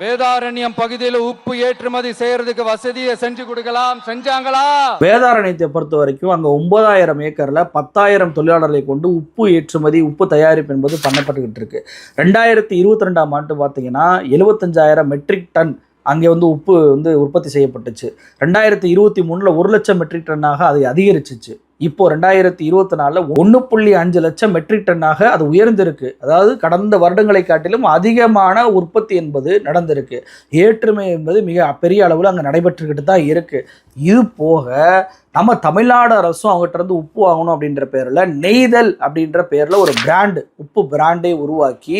வேதாரண்யம் பகுதியில் உப்பு ஏற்றுமதி செய்யறதுக்கு வசதியை செஞ்சு கொடுக்கலாம். செஞ்சாங்களா? வேதாரண்யத்தை பொறுத்த வரைக்கும் அங்கே ஒன்பதாயிரம் ஏக்கரில் பத்தாயிரம் தொழிலாளர்களை கொண்டு உப்பு ஏற்றுமதி உப்பு தயாரிப்பு என்பது பண்ணப்பட்டுக்கிட்டு இருக்கு. ரெண்டாயிரத்தி இருபத்தி ரெண்டாம் ஆண்டு பார்த்தீங்கன்னா எழுபத்தஞ்சாயிரம் மெட்ரிக் டன் அங்கே வந்து உப்பு வந்து உற்பத்தி செய்யப்பட்டுச்சு. ரெண்டாயிரத்தி இருபத்தி மூணில் ஒரு லட்சம் மெட்ரிக் டன்னாக அது அதிகரிச்சிச்சு. இப்போ ரெண்டாயிரத்தி இருபத்தி நாலில் ஒன்று புள்ளி அஞ்சு லட்சம் மெட்ரிக் டன்னாக அது உயர்ந்திருக்கு. அதாவது கடந்த வருடங்களை காட்டிலும் அதிகமான உற்பத்தி என்பது நடந்திருக்கு. ஏற்றுமை என்பது மிக பெரிய அளவில் அங்கே நடைபெற்றுக்கிட்டு தான் இருக்குது இது போக நம்ம தமிழ்நாடு அரசும் அவங்ககிட்ட இருந்து உப்பு வாங்கணும் அப்படின்ற பேரில் நெய்தல் அப்படின்ற பேரில் ஒரு பிராண்டு உப்பு பிராண்டை உருவாக்கி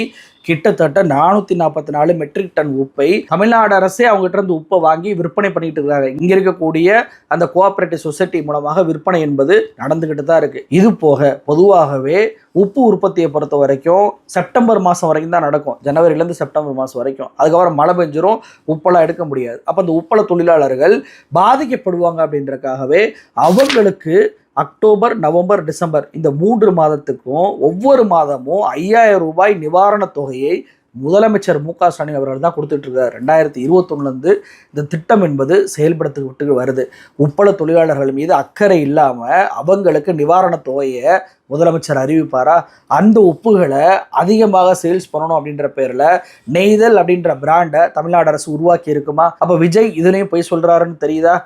கிட்டத்தட்ட நானூற்றி நாற்பத்தி நாலு மெட்ரிக் டன் உப்பை தமிழ்நாடு அரசே அவங்ககிட்ட இருந்து உப்பை வாங்கி விற்பனை பண்ணிட்டு இருக்காங்க. இங்கே இருக்கக்கூடிய அந்த கோஆபரேட்டிவ் சொசைட்டி மூலமாக விற்பனை என்பது நடந்துக்கிட்டு தான் இருக்கு. இது போக பொதுவாகவே உப்பு உற்பத்தியை பொறுத்த வரைக்கும் செப்டம்பர் மாதம் வரைக்கும் தான் நடக்கும். ஜனவரிலேருந்து செப்டம்பர் மாதம் வரைக்கும். அதுக்கப்புறம் மழை பெஞ்சிரும் உப்பெல்லாம் எடுக்க முடியாது. அப்போ அந்த உப்பள தொழிலாளர்கள் பாதிக்கப்படுவாங்க அப்படின்றக்காகவே அவங்களுக்கு அக்டோபர் நவம்பர் டிசம்பர் இந்த மூன்று மாதத்துக்கும் ஒவ்வொரு மாதமும் ஐயாயிரம் ரூபாய் நிவாரணத் தொகையை முதலமைச்சர் மு க ஸ்டாலின் அவர்கள் தான் கொடுத்துட்ருக்கார். ரெண்டாயிரத்தி இருபத்தொன்னுலேருந்து இந்த திட்டம் என்பது செயல்படுத்தப்பட்டு வருது. உப்பள தொழிலாளர்கள் மீது அக்கறை இல்லாமல் அவங்களுக்கு நிவாரணத் தொகையை முதலமைச்சர் அறிவிப்பாரா? அந்த உப்புகளை அதிகமாக சேல்ஸ் பண்ணணும் அப்படின்ற பேரில் நெய்தல் அப்படின்ற பிராண்டை தமிழ்நாடு அரசு உருவாக்கி இருக்குமா அப்போ விஜய் இதுலேயும் போய் சொல்கிறாருன்னு தெரியுதா?